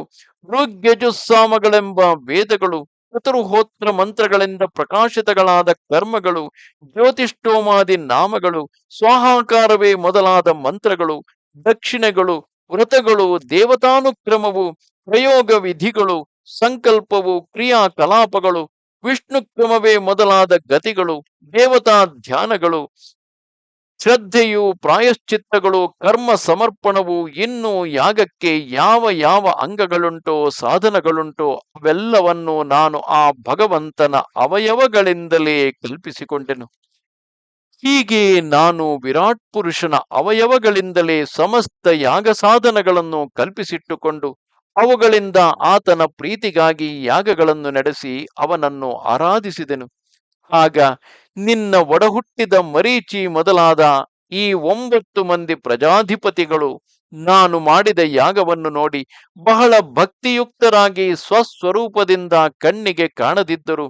ಋಗ್ಯಜುಸ್ಸಾಮಗಳೆಂಬ ವೇದಗಳು, ಚತುರ್ಹೋತ್ರ ಮಂತ್ರಗಳಿಂದ ಪ್ರಕಾಶಿತಗಳಾದ ಕರ್ಮಗಳು, ಜ್ಯೋತಿಷ್ಠೋಮಾದಿ ನಾಮಗಳು, ಸ್ವಾಹಾಕಾರವೇ ಮೊದಲಾದ ಮಂತ್ರಗಳು, ದಕ್ಷಿಣೆಗಳು, ವ್ರತಗಳು, ದೇವತಾನುಕ್ರಮವು, ಪ್ರಯೋಗ ವಿಧಿಗಳು, ಸಂಕಲ್ಪವು, ಕ್ರಿಯಾಕಲಾಪಗಳು ವಿಷ್ಣು ಕ್ರಮವೇ ಮೊದಲಾದ ಗತಿಗಳು ದೇವತಾ ಧ್ಯಾನಗಳು ಶ್ರದ್ಧೆಯು ಪ್ರಾಯಶ್ಚಿತ್ತಗಳು ಕರ್ಮ ಸಮರ್ಪಣವು ಇನ್ನು ಯಾಗಕ್ಕೆ ಯಾವ ಯಾವ ಅಂಗಗಳುಂಟೋ ಸಾಧನಗಳುಂಟೋ ಅವೆಲ್ಲವನ್ನು ನಾನು ಆ ಭಗವಂತನ ಅವಯವಗಳಿಂದಲೇ ಕಲ್ಪಿಸಿಕೊಂಡೆನು. ಹೀಗೆ ನಾನು ವಿರಾಟ್ ಪುರುಷನ ಅವಯವಗಳಿಂದಲೇ ಸಮಸ್ತ ಯಾಗ ಸಾಧನಗಳನ್ನು ಕಲ್ಪಿಸಿಟ್ಟುಕೊಂಡು ಅವುಗಳಿಂದ ಆತನ ಪ್ರೀತಿಗಾಗಿ ಯಾಗಗಳನ್ನು ನಡೆಸಿ ಅವನನ್ನು ಆರಾಧಿಸಿದೆನು. ಆಗ ನಿನ್ನ ಒಡಹುಟ್ಟಿದ ಮರೀಚಿ ಮೊದಲಾದ ಈ ಒಂಬತ್ತು ಮಂದಿ ಪ್ರಜಾಧಿಪತಿಗಳು ನಾನು ಮಾಡಿದ ಯಾಗವನ್ನು ನೋಡಿ ಬಹಳ ಭಕ್ತಿಯುಕ್ತರಾಗಿ ಸ್ವಸ್ವರೂಪದಿಂದ ಕಣ್ಣಿಗೆ ಕಾಣದಿದ್ದರು.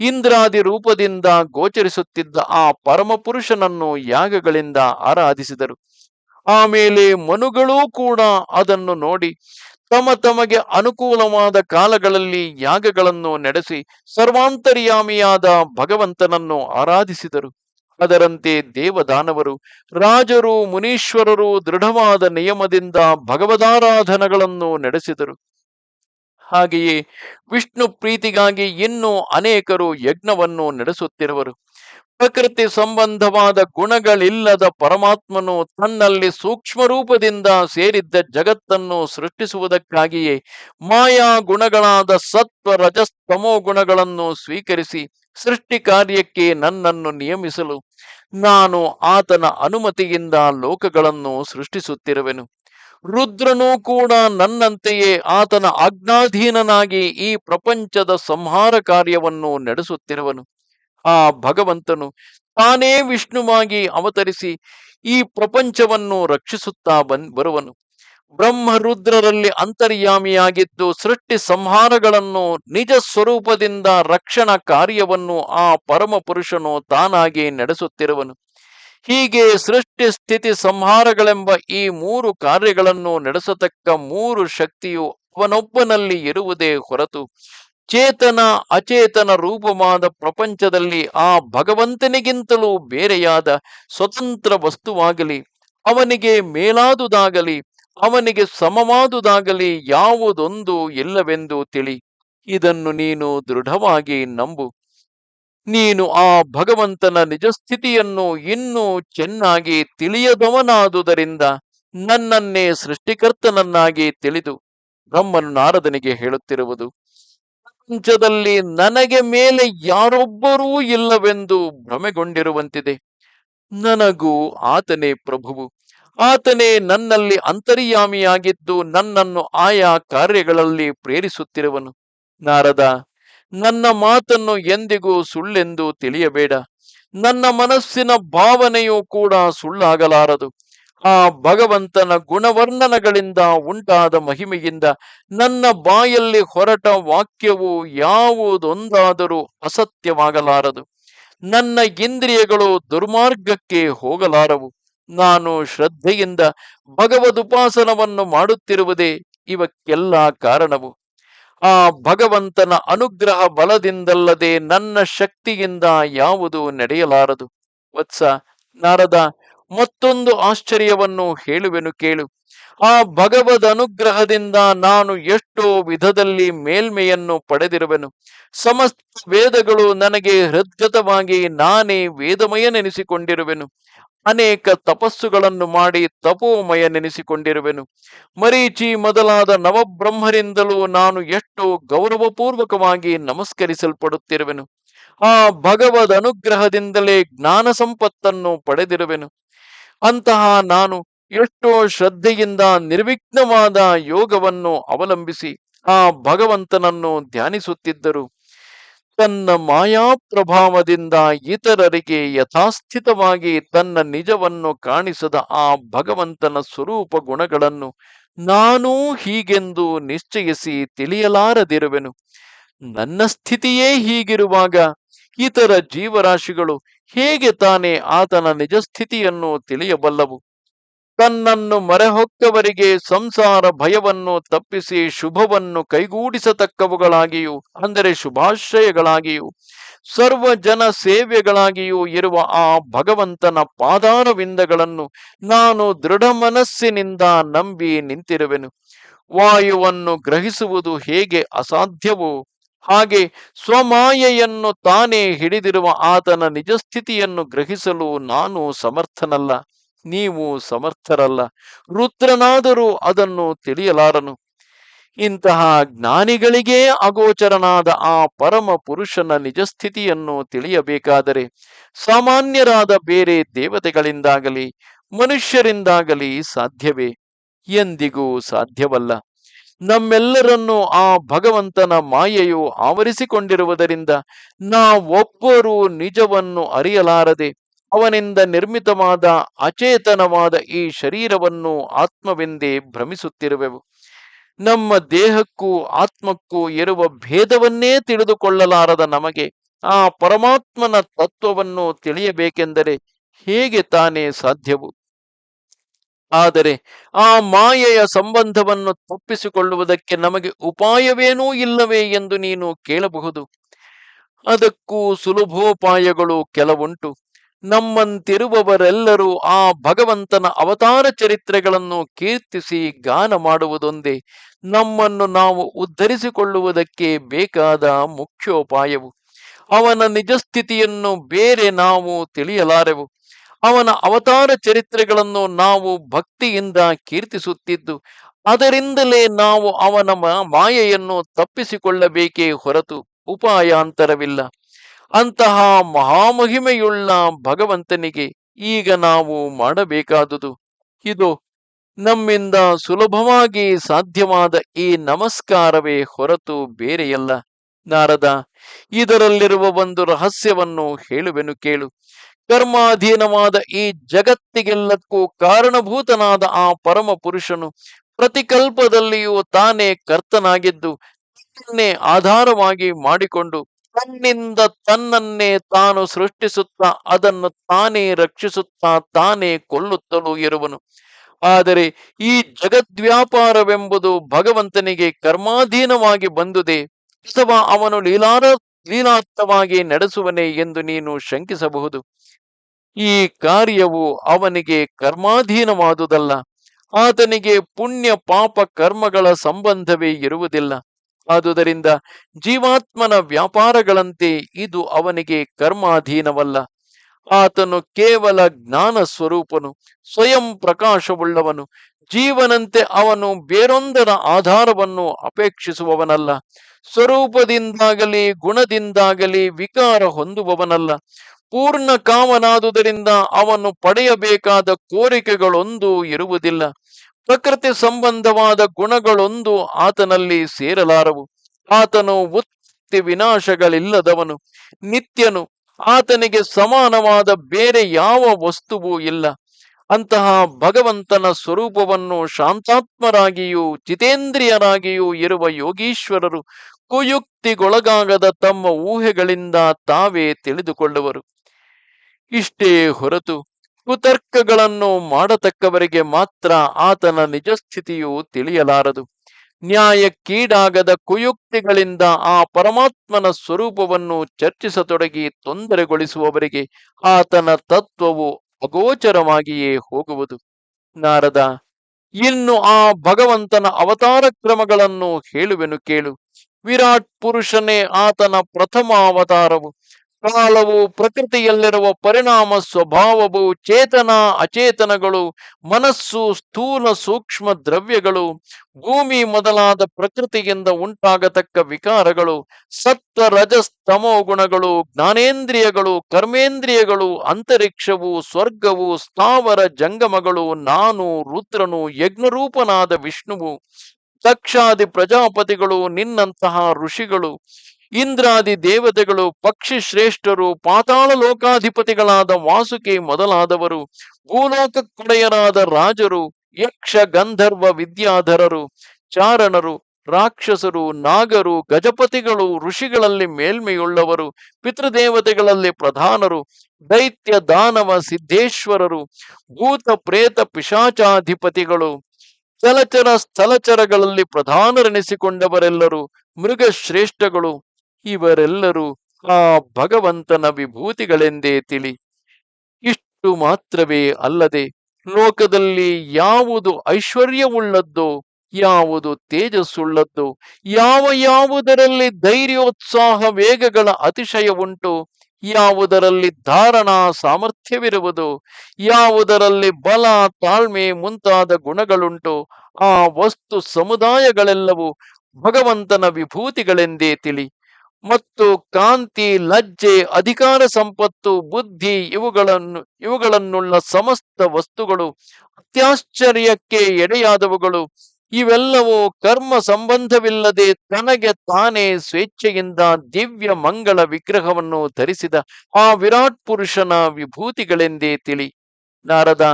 ಇಂದ್ರಾದಿ ರೂಪದಿಂದ ಗೋಚರಿಸುತ್ತಿದ್ದ ಆ ಪರಮಪುರುಷನನ್ನು ಯಾಗಗಳಿಂದ ಆರಾಧಿಸಿದರು. ಆಮೇಲೆ ಮನುಗಳೂ ಕೂಡ ಅದನ್ನು ನೋಡಿ ತಮ ತಮಗೆ ಅನುಕೂಲವಾದ ಕಾಲಗಳಲ್ಲಿ ಯಾಗಗಳನ್ನು ನಡೆಸಿ ಸರ್ವಾಂತರ್ಯಾಮಿಯಾದ ಭಗವಂತನನ್ನು ಆರಾಧಿಸಿದರು. ಅದರಂತೆ ದೇವದಾನವರು, ರಾಜರು, ಮುನೀಶ್ವರರು ದೃಢವಾದ ನಿಯಮದಿಂದ ಭಗವದಾರಾಧನಗಳನ್ನು ನಡೆಸಿದರು. ಹಾಗೆಯೇ ವಿಷ್ಣು ಪ್ರೀತಿಗಾಗಿ ಇನ್ನೂ ಅನೇಕರು ಯಜ್ಞವನ್ನು ನಡೆಸುತ್ತಿರುವರು. ಪ್ರಕೃತಿ ಸಂಬಂಧವಾದ ಗುಣಗಳಿಲ್ಲದ ಪರಮಾತ್ಮನು ತನ್ನಲ್ಲಿ ಸೂಕ್ಷ್ಮ ರೂಪದಿಂದ ಸೇರಿದ್ದ ಜಗತ್ತನ್ನು ಸೃಷ್ಟಿಸುವುದಕ್ಕಾಗಿಯೇ ಮಾಯಾ ಗುಣಗಳಾದ ಸತ್ವ ರಜಸ್ತಮೋ ಗುಣಗಳನ್ನು ಸ್ವೀಕರಿಸಿ ಸೃಷ್ಟಿ ಕಾರ್ಯಕ್ಕೆ ನನ್ನನ್ನು ನಿಯಮಿಸಲು ನಾನು ಆತನ ಅನುಮತಿಯಿಂದ ಲೋಕಗಳನ್ನು ಸೃಷ್ಟಿಸುತ್ತಿರುವೆನು. ರುದ್ರನೂ ಕೂಡ ನನ್ನಂತೆಯೇ ಆತನ ಆಜ್ಞಾಧೀನನಾಗಿ ಈ ಪ್ರಪಂಚದ ಸಂಹಾರ ಕಾರ್ಯವನ್ನು ನಡೆಸುತ್ತಿರುವನು. ಆ ಭಗವಂತನು ತಾನೇ ವಿಷ್ಣುವಾಗಿ ಅವತರಿಸಿ ಈ ಪ್ರಪಂಚವನ್ನು ರಕ್ಷಿಸುತ್ತಾ ಬಂದ್ ಬರುವನು. ಬ್ರಹ್ಮ ರುದ್ರರಲ್ಲಿ ಅಂತರ್ಯಾಮಿಯಾಗಿದ್ದು ಸೃಷ್ಟಿ ಸಂಹಾರಗಳನ್ನು ನಿಜ ಸ್ವರೂಪದಿಂದ ರಕ್ಷಣಾ ಕಾರ್ಯವನ್ನು ಆ ಪರಮ ಪುರುಷನು ತಾನಾಗಿ ನಡೆಸುತ್ತಿರುವನು. ಹೀಗೆ ಸೃಷ್ಟಿ ಸ್ಥಿತಿ ಸಂಹಾರಗಳೆಂಬ ಈ ಮೂರು ಕಾರ್ಯಗಳನ್ನು ನಡೆಸತಕ್ಕ ಮೂರು ಶಕ್ತಿಯು ಅವನೊಬ್ಬನಲ್ಲಿ ಇರುವುದೇ ಹೊರತು ಚೇತನ ಅಚೇತನ ರೂಪವಾದ ಪ್ರಪಂಚದಲ್ಲಿ ಆ ಭಗವಂತನಿಗಿಂತಲೂ ಬೇರೆಯಾದ ಸ್ವತಂತ್ರ ವಸ್ತುವಾಗಲಿ, ಅವನಿಗೆ ಮೇಲಾದುದಾಗಲಿ, ಅವನಿಗೆ ಸಮವಾದುದಾಗಲಿ ಯಾವುದೊಂದು ಇಲ್ಲವೆಂದು ತಿಳಿ. ಇದನ್ನು ನೀನು ದೃಢವಾಗಿ ನಂಬು. ನೀನು ಆ ಭಗವಂತನ ನಿಜಸ್ಥಿತಿಯನ್ನು ಇನ್ನೂ ಚೆನ್ನಾಗಿ ತಿಳಿಯದವನಾದುದರಿಂದ ನನ್ನನ್ನೇ ಸೃಷ್ಟಿಕರ್ತನನ್ನಾಗಿ ತಿಳಿದು ಬ್ರಹ್ಮನು ನಾರದನಿಗೆ ಹೇಳುತ್ತಿರುವುದು. ಪ್ರಪಂಚದಲ್ಲಿ ನನಗೆ ಮೇಲೆ ಯಾರೊಬ್ಬರೂ ಇಲ್ಲವೆಂದು ಭ್ರಮೆಗೊಂಡಿರುವಂತಿದೆ. ನನಗೂ ಆತನೇ ಪ್ರಭುವು. ಆತನೇ ನನ್ನಲ್ಲಿ ಅಂತರ್ಯಾಮಿಯಾಗಿದ್ದು ನನ್ನನ್ನು ಆಯಾ ಕಾರ್ಯಗಳಲ್ಲಿ ಪ್ರೇರಿಸುತ್ತಿರುವನು. ನಾರದ ನನ್ನ ಮಾತನ್ನು ಎಂದಿಗೂ ಸುಳ್ಳೆಂದು ತಿಳಿಯಬೇಡ. ನನ್ನ ಮನಸ್ಸಿನ ಭಾವನೆಯೂ ಕೂಡ ಸುಳ್ಳಾಗಲಾರದು. ಆ ಭಗವಂತನ ಗುಣವರ್ಣನಗಳಿಂದ ಉಂಟಾದ ಮಹಿಮೆಯಿಂದ ನನ್ನ ಬಾಯಲ್ಲಿ ಹೊರಟ ವಾಕ್ಯವು ಯಾವುದೊಂದಾದರೂ ಅಸತ್ಯವಾಗಲಾರದು. ನನ್ನ ಇಂದ್ರಿಯಗಳು ದುರ್ಮಾರ್ಗಕ್ಕೆ ಹೋಗಲಾರವು. ನಾನು ಶ್ರದ್ಧೆಯಿಂದ ಭಗವದುಪಾಸನವನ್ನು ಮಾಡುತ್ತಿರುವುದೇ ಇವಕ್ಕೆಲ್ಲ ಕಾರಣವು. ಆ ಭಗವಂತನ ಅನುಗ್ರಹ ಬಲದಿಂದಲ್ಲದೆ ನನ್ನ ಶಕ್ತಿಯಿಂದ ಯಾವುದು ನಡೆಯಲಾರದು? ವತ್ಸ ನಾರದ, ಮತ್ತೊಂದು ಆಶ್ಚರ್ಯವನ್ನು ಹೇಳುವೆನು ಕೇಳು. ಆ ಭಗವದ್ ಅನುಗ್ರಹದಿಂದ ನಾನು ಎಷ್ಟೋ ವಿಧದಲ್ಲಿ ಮೇಲ್ಮೆಯನ್ನು ಪಡೆದಿರುವೆನು. ಸಮಸ್ತ ವೇದಗಳು ನನಗೆ ಹೃದ್ಗತವಾಗಿ ನಾನೇ ವೇದಮಯನೆನಿಸಿಕೊಂಡಿರುವೆನು. ಅನೇಕ ತಪಸ್ಸುಗಳನ್ನು ಮಾಡಿ ತಪೋಮಯ ನೆನೆಸಿಕೊಂಡಿರುವೆನು. ಮರೀಚಿ ಮೊದಲಾದ ನವಬ್ರಹ್ಮರಿಂದಲೂ ನಾನು ಎಷ್ಟು ಗೌರವಪೂರ್ವಕವಾಗಿ ನಮಸ್ಕರಿಸಲ್ಪಡುತ್ತಿರುವೆನು. ಆ ಭಗವದ್ ಅನುಗ್ರಹದಿಂದಲೇ ಜ್ಞಾನ ಸಂಪತ್ತನ್ನು ಪಡೆದಿರುವೆನು. ಅಂತಹ ನಾನು ಎಷ್ಟೋ ಶ್ರದ್ಧೆಯಿಂದ ನಿರ್ವಿಘ್ನವಾದ ಯೋಗವನ್ನು ಅವಲಂಬಿಸಿ ಆ ಭಗವಂತನನ್ನು ಧ್ಯಾನಿಸುತ್ತಿದ್ದರು. ತನ್ನ ಮಾಯಾ ಪ್ರಭಾವದಿಂದ ಇತರರಿಗೆ ಯಥಾಸ್ಥಿತವಾಗಿ ತನ್ನ ನಿಜವನ್ನು ಕಾಣಿಸದ ಆ ಭಗವಂತನ ಸ್ವರೂಪ ಗುಣಗಳನ್ನು ನಾನೂ ಹೀಗೆಂದು ನಿಶ್ಚಯಿಸಿ ತಿಳಿಯಲಾರದಿರುವೆನು. ನನ್ನ ಸ್ಥಿತಿಯೇ ಹೀಗಿರುವಾಗ ಇತರ ಜೀವರಾಶಿಗಳು ಹೇಗೆ ತಾನೇ ಆತನ ನಿಜ ಸ್ಥಿತಿಯನ್ನು ತಿಳಿಯಬಲ್ಲವು? ತನ್ನನ್ನು ಮರೆಹೊಕ್ಕವರಿಗೆ ಸಂಸಾರ ಭಯವನ್ನು ತಪ್ಪಿಸಿ ಶುಭವನ್ನು ಕೈಗೂಡಿಸತಕ್ಕವುಗಳಾಗಿಯೂ, ಅಂದರೆ ಶುಭಾಶ್ರಯಗಳಾಗಿಯೂ ಸರ್ವ ಜನ ಸೇವೆಗಳಾಗಿಯೂ ಇರುವ ಆ ಭಗವಂತನ ಪಾದಾರವಿಂದಗಳನ್ನು ನಾನು ದೃಢ ಮನಸ್ಸಿನಿಂದ ನಂಬಿ ನಿಂತಿರುವೆನು. ವಾಯುವನ್ನು ಗ್ರಹಿಸುವುದು ಹೇಗೆ ಅಸಾಧ್ಯವೋ, ಹಾಗೆ ಸ್ವಮಾಯೆಯನ್ನು ತಾನೇ ಹಿಡಿದಿರುವ ಆತನ ನಿಜಸ್ಥಿತಿಯನ್ನು ಗ್ರಹಿಸಲು ನಾನು ಸಮರ್ಥನಲ್ಲ. ನೀವು ಸಮರ್ಥರಲ್ಲ. ರುದ್ರನಾದರೂ ಅದನ್ನು ತಿಳಿಯಲಾರನು. ಇಂತಹ ಜ್ಞಾನಿಗಳಿಗೆ ಅಗೋಚರನಾದ ಆ ಪರಮ ಪುರುಷನ ನಿಜಸ್ಥಿತಿಯನ್ನು ತಿಳಿಯಬೇಕಾದರೆ ಸಾಮಾನ್ಯರಾದ ಬೇರೆ ದೇವತೆಗಳಿಂದಾಗಲಿ, ಮನುಷ್ಯರಿಂದಾಗಲಿ ಸಾಧ್ಯವೇ? ಎಂದಿಗೂ ಸಾಧ್ಯವಲ್ಲ. ನಮ್ಮೆಲ್ಲರನ್ನು ಆ ಭಗವಂತನ ಮಾಯೆಯು ಆವರಿಸಿಕೊಂಡಿರುವುದರಿಂದ ನಾವೊಬ್ಬರೂ ನಿಜವನ್ನು ಅರಿಯಲಾರದೆ ಅವನಿಂದ ನಿರ್ಮಿತವಾದ ಅಚೇತನವಾದ ಈ ಶರೀರವನ್ನು ಆತ್ಮವೆಂದೇ ಭ್ರಮಿಸುತ್ತಿರುವೆವು. ನಮ್ಮ ದೇಹಕ್ಕೂ ಆತ್ಮಕ್ಕೂ ಇರುವ ಭೇದವನ್ನೇ ತಿಳಿದುಕೊಳ್ಳಲಾರದ ನಮಗೆ ಆ ಪರಮಾತ್ಮನ ತತ್ವವನ್ನು ತಿಳಿಯಬೇಕೆಂದರೆ ಹೇಗೆ ತಾನೇ ಸಾಧ್ಯವು? ಆದರೆ ಆ ಮಾಯೆಯ ಸಂಬಂಧವನ್ನು ತಪ್ಪಿಸಿಕೊಳ್ಳುವುದಕ್ಕೆ ನಮಗೆ ಉಪಾಯವೇನೂ ಇಲ್ಲವೇ ಎಂದು ನೀನು ಕೇಳಬಹುದು. ಅದಕ್ಕೂ ಸುಲಭೋಪಾಯಗಳು ಕೆಲವುಂಟು. ನಮ್ಮಂತಿರುವವರೆಲ್ಲರೂ ಆ ಭಗವಂತನ ಅವತಾರ ಚರಿತ್ರೆಗಳನ್ನು ಕೀರ್ತಿಸಿ ಗಾನ ಮಾಡುವುದೊಂದೇ. ನಮ್ಮನ್ನು ನಾವು ಉದ್ಧರಿಸಿಕೊಳ್ಳುವುದಕ್ಕೆ ಬೇಕಾದ ಮುಖ್ಯೋಪಾಯವು. ಅವನ ನಿಜಸ್ಥಿತಿಯನ್ನು ಬೇರೆ ನಾವು ತಿಳಿಯಲಾರೆವು. ಅವನ ಅವತಾರ ಚರಿತ್ರೆಗಳನ್ನು ನಾವು ಭಕ್ತಿಯಿಂದ ಕೀರ್ತಿಸುತ್ತಿದ್ದು, ಅದರಿಂದಲೇ ನಾವು ಅವನ ಮಾಯೆಯನ್ನು ತಪ್ಪಿಸಿಕೊಳ್ಳಬೇಕೇ ಹೊರತು ಉಪಾಯಾಂತರವಿಲ್ಲ. ಅಂತಹ ಮಹಾಮಹಿಮೆಯುಳ್ಳ ಭಗವಂತನಿಗೆ ಈಗ ನಾವು ಮಾಡಬೇಕಾದುದು. ಇದು ನಮ್ಮಿಂದ ಸುಲಭವಾಗಿ ಸಾಧ್ಯವಾದ ಈ ನಮಸ್ಕಾರವೇ ಹೊರತು ಬೇರೆಯಲ್ಲ. ನಾರದ, ಇದರಲ್ಲಿರುವ ಒಂದು ರಹಸ್ಯವನ್ನು ಹೇಳುವೆನು ಕೇಳು. ಕರ್ಮಾಧೀನವಾದ ಈ ಜಗತ್ತಿಗೆಲ್ಲಕ್ಕೂ ಕಾರಣಭೂತನಾದ ಆ ಪರಮ ಪುರುಷನು ಪ್ರತಿಕಲ್ಪದಲ್ಲಿಯೂ ತಾನೇ ಕರ್ತನಾಗಿದ್ದು ತನ್ನೇ ಆಧಾರವಾಗಿ ಮಾಡಿಕೊಂಡು ತನ್ನಿಂದ ತನ್ನನ್ನೇ ತಾನು ಸೃಷ್ಟಿಸುತ್ತಾ, ಅದನ್ನು ತಾನೇ ರಕ್ಷಿಸುತ್ತಾ, ತಾನೇ ಕೊಲ್ಲುತ್ತಲೂ ಇರುವನು. ಆದರೆ ಈ ಜಗದ್ವ್ಯಾಪಾರವೆಂಬುದು ಭಗವಂತನಿಗೆ ಕರ್ಮಾಧೀನವಾಗಿ ಬಂದುದೆ, ಅಥವಾ ಅವನು ಲೀಲಾರ, ಲೀಲಾರ್ಥವಾಗಿ ನಡೆಸುವನೇ ಎಂದು ನೀನು ಶಂಕಿಸಬಹುದು. ಈ ಕಾರ್ಯವು ಅವನಿಗೆ ಕರ್ಮಾಧೀನವಾದುದಲ್ಲ, ಆತನಿಗೆ ಪುಣ್ಯ ಪಾಪ ಕರ್ಮಗಳ ಸಂಬಂಧವೇ ಇರುವುದಿಲ್ಲ. ಆದುದರಿಂದ ಜೀವಾತ್ಮನ ವ್ಯಾಪಾರಗಳಂತೆ ಇದು ಅವನಿಗೆ ಕರ್ಮಾಧೀನವಲ್ಲ. ಆತನು ಕೇವಲ ಜ್ಞಾನ ಸ್ವರೂಪನು, ಸ್ವಯಂ ಪ್ರಕಾಶವುಳ್ಳವನು, ಜೀವನಂತೆ ಅವನು ಬೇರೊಂದರ ಆಧಾರವನ್ನು ಅಪೇಕ್ಷಿಸುವವನಲ್ಲ. ಸ್ವರೂಪದಿಂದಾಗಲಿ, ಗುಣದಿಂದಾಗಲಿ ವಿಕಾರ ಹೊಂದುವವನಲ್ಲ. ಪೂರ್ಣ ಕಾಮನಾದುದರಿಂದ ಅವನು ಪಡೆಯಬೇಕಾದ ಕೋರಿಕೆಗಳೊಂದು ಇರುವುದಿಲ್ಲ. ಪ್ರಕೃತಿ ಸಂಬಂಧವಾದ ಗುಣಗಳೊಂದು ಆತನಲ್ಲಿ ಸೇರಲಾರವು. ಆತನು ಉತ್ಪತ್ತಿ ವಿನಾಶಗಳಿಲ್ಲದವನು. ನಿತ್ಯನು ಆತನಿಗೆ ಸಮಾನವಾದ ಬೇರೆ ಯಾವ ವಸ್ತುವೂ ಇಲ್ಲ. ಅಂತಹ ಭಗವಂತನ ಸ್ವರೂಪವನ್ನು ಶಾಂತಾತ್ಮರಾಗಿಯೂ ಜಿತೇಂದ್ರಿಯರಾಗಿಯೂ ಇರುವ ಯೋಗೀಶ್ವರರು ಕುಯುಕ್ತಿಗೊಳಗಾಗದ ತಮ್ಮ ಊಹೆಗಳಿಂದ ತಾವೇ ತಿಳಿದುಕೊಳ್ಳುವರು. ಇಷ್ಟೇ ಹೊರತು ಕುತರ್ಕಗಳನ್ನು ಮಾಡತಕ್ಕವರಿಗೆ ಮಾತ್ರ ಆತನ ನಿಜಸ್ಥಿತಿಯು ತಿಳಿಯಲಾರದು. ನ್ಯಾಯಕ್ಕೀಡಾಗದ ಕುಯುಕ್ತಿಗಳಿಂದ ಆ ಪರಮಾತ್ಮನ ಸ್ವರೂಪವನ್ನು ಚರ್ಚಿಸತೊಡಗಿ ತೊಂದರೆಗೊಳಿಸುವವರಿಗೆ ಆತನ ತತ್ವವು ಅಗೋಚರವಾಗಿಯೇ ಹೋಗುವುದು. ನಾರದ, ಇನ್ನು ಆ ಭಗವಂತನ ಅವತಾರ ಕ್ರಮಗಳನ್ನು ಹೇಳುವೆನು ಕೇಳು. ವಿರಾಟ್ ಪುರುಷನೇ ಆತನ ಪ್ರಥಮ ಅವತಾರವು. ಕಾಲವು ಪ್ರಕೃತಿಯಲ್ಲಿರುವ ಪರಿಣಾಮ ಸ್ವಭಾವವು ಚೇತನ ಅಚೇತನಗಳು, ಮನಸ್ಸು ಸ್ಥೂಲ ಸೂಕ್ಷ್ಮ ದ್ರವ್ಯಗಳು, ಭೂಮಿ ಮೊದಲಾದ ಪ್ರಕೃತಿಯಿಂದ ಉಂಟಾಗತಕ್ಕ ವಿಕಾರಗಳು ಸತ್ವ ರಜಸ್ತಮೋ ಗುಣಗಳು, ಜ್ಞಾನೇಂದ್ರಿಯಗಳು, ಕರ್ಮೇಂದ್ರಿಯಗಳು, ಅಂತರಿಕ್ಷವು, ಸ್ವರ್ಗವು, ಸ್ಥಾವರ ಜಂಗಮಗಳು, ನಾನು, ರುದ್ರನು, ಯಜ್ಞರೂಪನಾದ ವಿಷ್ಣುವು, ದಕ್ಷಾದಿ ಪ್ರಜಾಪತಿಗಳು, ನಿನ್ನಂತಹ ಋಷಿಗಳು ಇಂದ್ರಾದಿ ದೇವತೆಗಳು, ಪಕ್ಷಿ ಶ್ರೇಷ್ಠರು, ಪಾತಾಳ ಲೋಕಾಧಿಪತಿಗಳಾದ ವಾಸುಕಿ ಮೊದಲಾದವರು, ಭೂಲೋಕ ಕೊಡೆಯರಾದ ರಾಜರು, ಯಕ್ಷ ಗಂಧರ್ವ ವಿದ್ಯಾಧರರು, ಚಾರಣರು, ರಾಕ್ಷಸರು, ನಾಗರು, ಗಜಪತಿಗಳು, ಋಷಿಗಳಲ್ಲಿ ಮೇಲ್ಮೆಯುಳ್ಳವರು, ಪಿತೃದೇವತೆಗಳಲ್ಲಿ ಪ್ರಧಾನರು, ದೈತ್ಯ ದಾನವ ಸಿದ್ಧೇಶ್ವರರು ಭೂತ ಪ್ರೇತ ಪಿಶಾಚಾಧಿಪತಿಗಳು, ಚಲಚರ ಸ್ಥಳಚರಗಳಲ್ಲಿ ಪ್ರಧಾನರೆನಿಸಿಕೊಂಡವರೆಲ್ಲರೂ ಮೃಗಶ್ರೇಷ್ಠಗಳು ಇವರೆಲ್ಲರೂ ಆ ಭಗವಂತನ ವಿಭೂತಿಗಳೆಂದೇ ತಿಳಿ. ಇಷ್ಟು ಮಾತ್ರವೇ ಅಲ್ಲದೆ ಲೋಕದಲ್ಲಿ ಯಾವುದು ಐಶ್ವರ್ಯವುಳ್ಳದ್ದು, ಯಾವುದು ತೇಜಸ್ಸುಳ್ಳದ್ದು, ಯಾವ ಯಾವುದರಲ್ಲಿ ಧೈರ್ಯೋತ್ಸಾಹ ವೇಗಗಳ ಅತಿಶಯ ಉಂಟು ಯಾವುದರಲ್ಲಿ ಧಾರಣಾ ಸಾಮರ್ಥ್ಯವಿರುವುದು, ಯಾವುದರಲ್ಲಿ ಬಲ ತಾಳ್ಮೆ ಮುಂತಾದ ಗುಣಗಳುಂಟು, ಆ ವಸ್ತು ಸಮುದಾಯಗಳೆಲ್ಲವೂ ಭಗವಂತನ ವಿಭೂತಿಗಳೆಂದೇ ತಿಳಿ. ಮತ್ತು ಕಾಂತಿ, ಲಜ್ಜೆ, ಅಧಿಕಾರ, ಸಂಪತ್ತು, ಬುದ್ಧಿ ಇವುಗಳನ್ನು, ಇವುಗಳನ್ನುಳ್ಳ ಸಮಸ್ತ ವಸ್ತುಗಳು ಅತ್ಯಾಶ್ಚರ್ಯಕ್ಕೆ ಎಡೆಯಾದವುಗಳು. ಇವೆಲ್ಲವೂ ಕರ್ಮ ಸಂಬಂಧವಿಲ್ಲದೆ ತನಗೆ ತಾನೇ ಸ್ವೇಚ್ಛೆಯಿಂದ ದಿವ್ಯ ಮಂಗಳ ವಿಗ್ರಹವನ್ನು ಧರಿಸಿದ ಆ ವಿರಾಟ್ ಪುರುಷನ ವಿಭೂತಿಗಳೆಂದೇ ತಿಳಿ. ನಾರದ,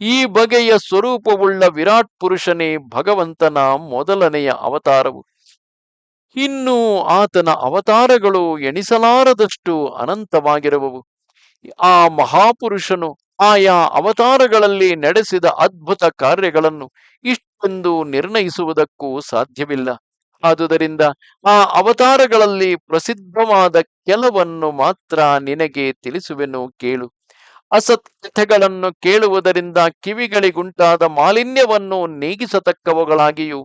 ಈ ಬಗೆಯ ಸ್ವರೂಪವುಳ್ಳ ವಿರಾಟ್ ಪುರುಷನೇ ಭಗವಂತನ ಮೊದಲನೆಯ ಅವತಾರವು. ಇನ್ನು ಆತನ ಅವತಾರಗಳು ಎಣಿಸಲಾರದಷ್ಟು ಅನಂತವಾಗಿರುವವು. ಆ ಮಹಾಪುರುಷನು ಆಯಾ ಅವತಾರಗಳಲ್ಲಿ ನಡೆಸಿದ ಅದ್ಭುತ ಕಾರ್ಯಗಳನ್ನು ಇಷ್ಟೆಂದು ನಿರ್ಣಯಿಸುವುದಕ್ಕೂ ಸಾಧ್ಯವಿಲ್ಲ. ಆದುದರಿಂದ ಆ ಅವತಾರಗಳಲ್ಲಿ ಪ್ರಸಿದ್ಧವಾದ ಕೆಲವನ್ನು ಮಾತ್ರ ನಿನಗೆ ತಿಳಿಸುವೆನು ಕೇಳು. ಅಸತ್ ಕಥೆಗಳನ್ನು ಕೇಳುವುದರಿಂದ ಕಿವಿಗಳಿಗುಂಟಾದ ಮಾಲಿನ್ಯವನ್ನು ನೀಗಿಸತಕ್ಕವುಗಳಾಗಿಯೂ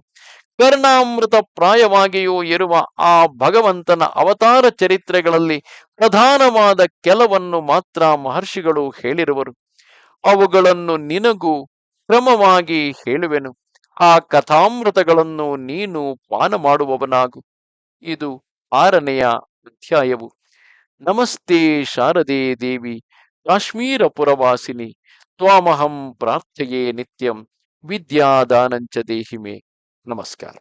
ಕರ್ಣಾಮೃತ ಪ್ರಾಯವಾಗಿಯೂ ಇರುವ ಆ ಭಗವಂತನ ಅವತಾರ ಚರಿತ್ರೆಗಳಲ್ಲಿ ಪ್ರಧಾನವಾದ ಕೆಲವನ್ನು ಮಾತ್ರ ಮಹರ್ಷಿಗಳು ಹೇಳಿರುವರು. ಅವುಗಳನ್ನು ನಿನಗೂ ಕ್ರಮವಾಗಿ ಹೇಳುವೆನು. ಆ ಕಥಾಮೃತಗಳನ್ನು ನೀನು ಪಾನ ಮಾಡುವವನಾಗು ಇದು ಆರನೆಯ ಅಧ್ಯಾಯವು. ನಮಸ್ತೆ ಶಾರದೆ ದೇವಿ ಕಾಶ್ಮೀರ ಪುರವಾಸಿನಿ ತ್ವಾಮಹಂ ಪ್ರಾರ್ಥೆಯೇ ನಿತ್ಯಂ, ವಿದ್ಯಾದಾನಂಚ ದೇಹಿಮೆ. नमस्कार।